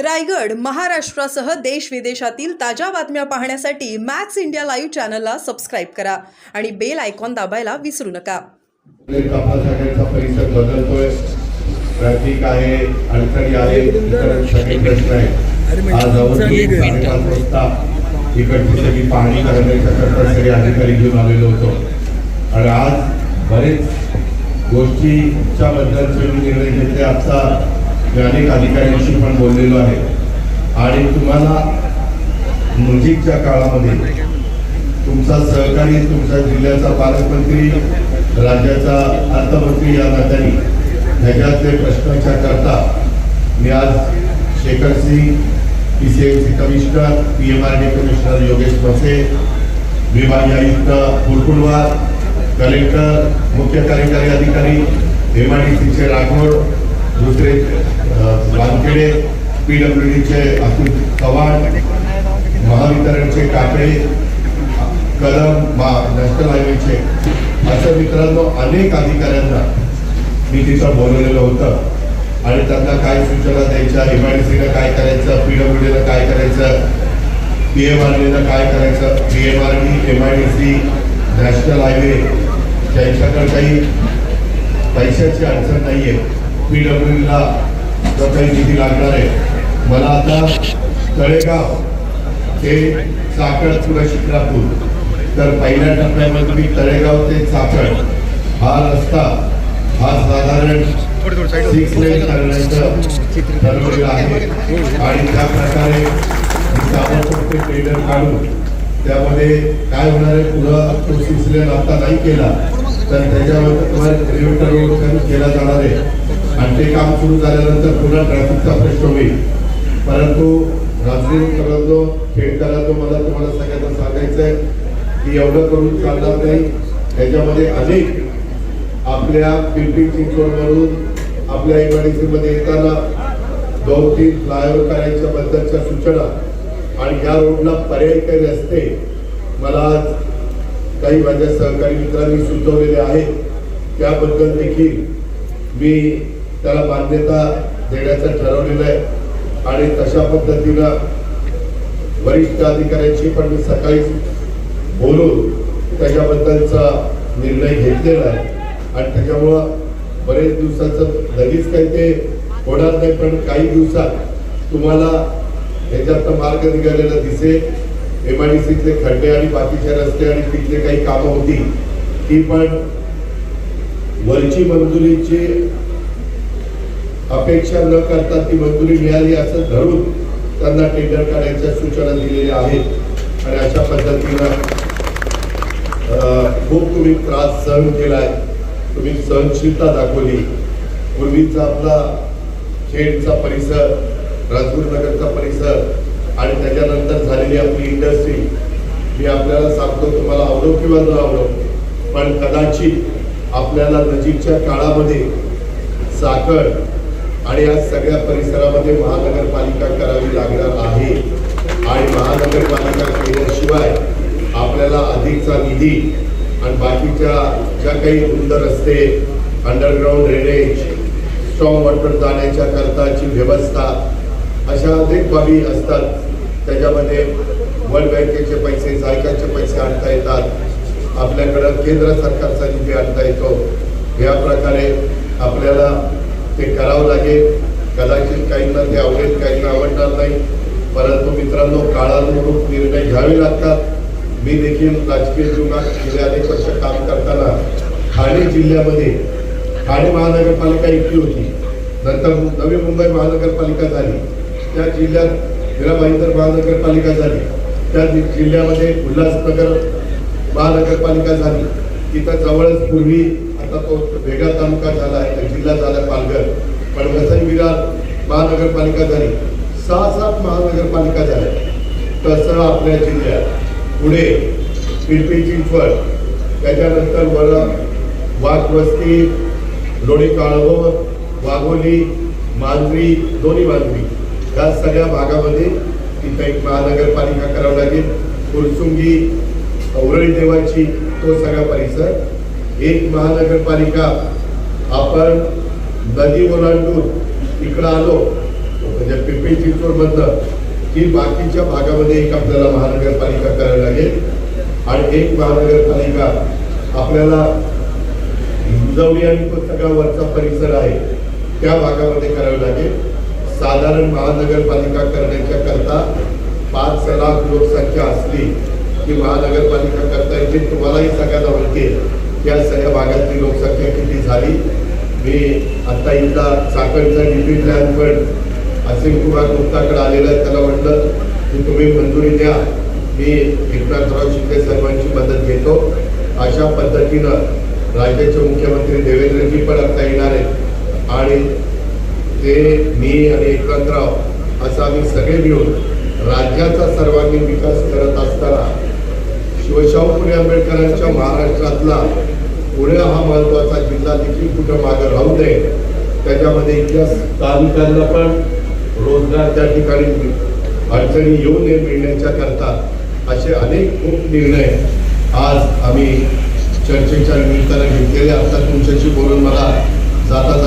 रायगड महाराष्ट्रासह देश विदेशातील ताज्या बातम्या पाहण्यासाठी मॅक्स इंडिया लाईव्ह चॅनलला सबस्क्राईब करा आणि बेल आयकॉन दाबायला विसरू नका. आपला सगळ्यांचा परिसर बदलतोय. ट्रॅफिक आहे अडचणी आहे इतर सगळे प्रश्न आहेत. आज जवळजवळ साडेपाच वाजता इकडची सगळी पाहणी करण्याच्या सगळे अधिकारी घेऊन आलेलो होतो. आणि आज बरेच गोष्टीच्या बद्दलचे मी निर्णय घेतले. आजचा मी अनेक अधिकाऱ्यांशी पण बोललेलो आहे. आणि तुम्हाला नजीकच्या काळामध्ये तुमचा सहकारी तुमच्या जिल्ह्याचा पालकमंत्री राज्याचा अर्थमंत्री या नात्याने ह्याच्यातले प्रश्नाच्या करता. मी आज Shekhar Singh P C M C commissioner P M R D commissioner Yogesh Mhase विभागीय आयुक्त कुरकुलवार कलेक्टर मुख्य कार्यकारी अधिकारी एम आय डी सीचे राठोड दुसरे वानखेडे पी डब्ल्यू डीचे अतुल चव्हाण महावितरणचे काकडे कलम मा नॅशनल हायवेचे. असं मित्रांनो अनेक अधिकाऱ्यांना मी तिथं बोलवलेलं होतं. आणि त्यांना काय सूचना द्यायच्या एम आय डी सीला काय करायचं पी डब्ल्यू डीनं काय करायचं पी एम आर डीला काय करायचं P M R D M I D C national highway त्यांच्याकडे काही पैशाची अडचण नाही आहे पी डब्ल्यू डीला काही निधी लागणार आहे? मला आता तळेगाव ते चाकण पुढे शिक्रापूर. तर पहिल्या टप्प्यामध्ये मी तळेगाव ते चाकण हा रस्ता हा साधारण सिक्स लेन करण्याचं ठरवलेलं आहे. आणि त्या प्रकारे ताबडतोब ते टेलर काढून त्यामध्ये काय होणार आहे पुढं तो सिक्स आता नाही केला तर त्याच्यावर किलोमीटर रोड केला जाणार आहे. आणि ते काम सुरू झाल्यानंतर पुन्हा ट्रॅफिकचा प्रश्न होईल. परंतु राजकीय करायचो खेळ मला तुम्हाला सगळ्यांना सांगायचं आहे की एवढं करून चालणार नाही. त्याच्यामध्ये अनेक आपल्या पिंपरी चिंचवडवरून आपल्या इमारती येताना दोन तीन फ्लायओव्हर करायच्या बद्दलच्या सूचना आणि या रोडला पर्याय काही रस्ते मला आज काही माझ्या सहकारी मित्रांनी सुचवलेले आहेत त्याबद्दल देखील मी त्याला मान्यता देण्याचं ठरवलेलं आहे. आणि तशा पद्धतीनं वरिष्ठ अधिकाऱ्यांशी पण मी सकाळी बोलून त्याच्याबद्दलचा निर्णय घेतलेला आहे. आणि त्याच्यामुळं बरेच दिवसाचं लगेच काही ते होणार नाही पण काही दिवसात तुम्हाला ह्याच्यात मार्ग निघालेला दिसेल. एम आय खड्डे आणि बाकीचे रस्ते आणि तिथले काही कामं होती ती पण वरची मंजुरीची अपेक्षा न करता ती मंजुरी मिळाली असं धरून त्यांना टेंडर काढायच्या सूचना दिलेल्या आहेत. आणि अशा पद्धतीनं अं, खूप तुम्ही त्रास सहन केलाय. तुम्ही सहनशीलता दाखवली. पूर्वीचा आपला खेडचा परिसर राजगुरुनगरचा परिसर आणि त्याच्यानंतर झालेली आपली इंडस्ट्री मी आपल्याला सांगतो तुम्हाला आवडो किंवा न आवडो पण कदाचित आपल्याला नजीकच्या काळामध्ये साखर आणि या सगळ्या परिसरामध्ये महानगरपालिका करावी लागणार आहे. आणि महानगरपालिका केल्याशिवाय आपल्याला अधिकचा निधी आणि बाकीच्या ज्या काही रुंद रस्ते अंडरग्राऊंड ड्रेनेज स्ट्रॉंग वॉटर जाण्याच्या करताची व्यवस्था अशा अनेक बाबी असतात. त्याच्यामध्ये वर्ल्ड बँकेचे पैसे जायकाचे पैसे आणता येतात. आपल्याकडं केंद्र सरकारचा निधी आणता येतो. या प्रकारे आपल्याला ते करावं लागेल. कदाचित काहींना ते आवडेल काहींना आवडणार नाही. परंतु मित्रांनो काळानुरूप निर्णय घ्यावे लागतात. मी देखील राजकीय जीवनात गेले अनेक वर्ष काम करताना ठाणे जिल्ह्यामध्ये ठाणे महानगरपालिका इतकी होती. नंतर नवी मुंबई महानगरपालिका झाली. त्या जिल्ह्यात हिराबाई तर महानगरपालिका झाली. त्या जिल्ह्यामध्ये उल्हासनगर महानगरपालिका झाली. तिथं जवळच पूर्वी आता तो वेगळा तालुका झाला आहे जिल्हा झाला पालघर. पण वसई विरार महानगरपालिका झाली. सहा सात महानगरपालिका झाल्या. तसं आपल्या जिल्ह्यात. पुढे पिंपरी चिंचवड त्याच्यानंतर वर वाघवस्ती लोणी काळभोर वाघोली मांजरी दोन्ही मांजरी. या सगळ्या भागामध्ये तिथं एक महानगरपालिका करावं लागेल. फुरसुंगी औरळी देवाची तो सगळा परिसर. एक महानगरपालिका आपण नदी ओलांडून इकडं आलो म्हणजे पिंपरी चिंचवडमधलं की बाकीच्या भागामध्ये एक आपल्याला महानगरपालिका करावी लागेल. आणि एक महानगरपालिका आपल्याला हिंजवली आणि तो सगळा वरचा परिसर आहे त्या भागामध्ये करावी लागेल. साधारण महानगरपालिका करण्याच्या करता पाच लाख लोकसंख्या असली की महानगरपालिका करता येते तुम्हालाही सगळ्यांना माहिती या सगळ्या भागातली लोकसंख्या किती झाली? मी आता इथला चाकणचा डिपी प्लॅन पण असीम कुमार गुप्ताकडे आलेला आहे. त्याला म्हटलं की तुम्ही मंजुरी द्या. मी एकनाथराव शिंदे साहेबांची मदत घेतो. अशा पद्धतीनं राज्याचे मुख्यमंत्री देवेंद्रजी पण आता येणार आहेत. आणि ते मी आणि एकनाथराव असं आम्ही सगळे मिळून राज्याचा सर्वांगीण विकास करत असताना शिवशाहू फुले आंबेडकरांच्या महाराष्ट्रातला पुणे हा महत्त्वाचा जिल्हा देखील कुठं मागं राहू नये त्याच्यामध्ये इथल्या स्थानिकांना पण रोजगार त्या ठिकाणी अडचणी येऊ नये मिळण्याच्या करता असे अनेक खूप निर्णय आज आम्ही चर्चेच्या निमित्तानं घेतलेले. आता तुमच्याशी बोलून मला जाता जाता